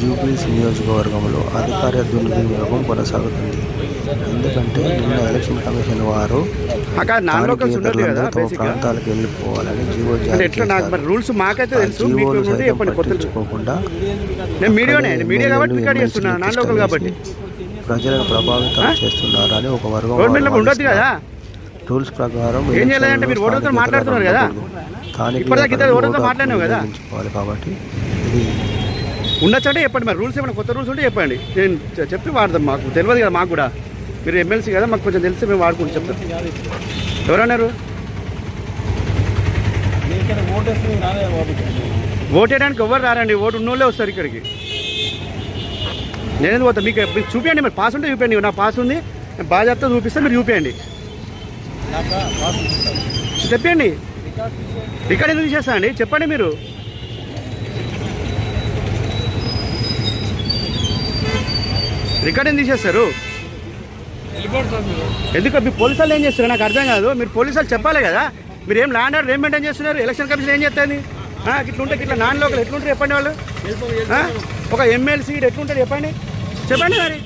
జూబ్లీస్ నియోజకవర్గంలో అధికార దుర్వినియోగం కొనసాగుతుంది ఎందుకంటే నిన్న ఎలక్షన్ కమిషన్ వారు ఉండదు తమ ప్రాంతాలకు వెళ్ళిపోవాలని జీవో. రూల్స్ మాకైతే తెలుసు పట్టించుకోకుండా కాబట్టి కాబట్టి ప్రజలను ప్రభావితం? చేస్తున్నారని ఒక వర్గం ఉండొద్దు కదా. రూల్స్ ప్రకారం ఏం చేయలేదంటే మీరు ఓటర్తో స్థానికేతరులు మాట్లాడుతున్నారు కదా? స్థానిక కాబట్టి ఇది ఉండొచ్చంటే చెప్పండి మరి. రూల్స్ ఏమైనా కొత్త రూల్స్ ఉంటే చెప్పండి. నేను చెప్పి వాడదాం మాకు. తెలియదు కదా మాకు కూడా. మీరు ఎమ్మెల్సీ కదా మాకు కొంచెం తెలిసి మేము వాడుకుంటూ చెప్తాం. ఎవరన్నారు? ఓటు వేయడానికి ఎవరు రారండి. ఓటు ఉన్నోళ్ళే వస్తారు ఇక్కడికి. నేనేది పోతా? మీకు చూపించండి మరి. పాస్ ఉంటే చూపించండి నా పాస్ ఉంది. నేను బాగా చెప్తా చూపిస్తే మీరు చూపించండి చెప్పండి. రికార్డ్ ఎందుకు చేస్తా అండి? చెప్పండి మీరు. రికార్డింగ్ తీసేస్తారు. ఎందుకు? మీ పోలీసులు ఏం చేస్తారు నాకు అర్థం కాదు. మీరు పోలీసులు వాళ్ళు చెప్పాలి కదా. మీరు ఏం ల్యాండ్ ఆర్డర్ ఏం మెయింటైన్ చేస్తున్నారు? ఎలక్షన్ కమిషన్ ఏం చేస్తుంది? ఇట్లా ఉంటే ఇట్లా నాన్ లోకల్ ఎట్లుంటారు చెప్పండి వాళ్ళు? ఒక ఎమ్మెల్సీ ఎట్లుంటారు చెప్పండి? చెప్పండి మరి.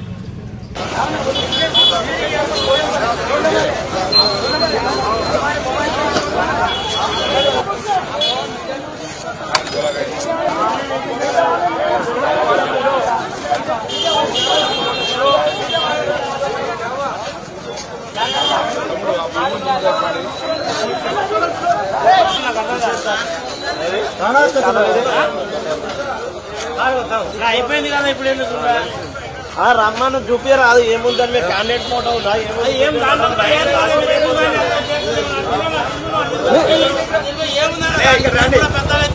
అయిపోయింది కదా ఇప్పుడు ఎందుకు రమ్మను చూపిరాదు ఏముందని మీ క్యాండిడేట్ ఫోటో ఉందా? ఏం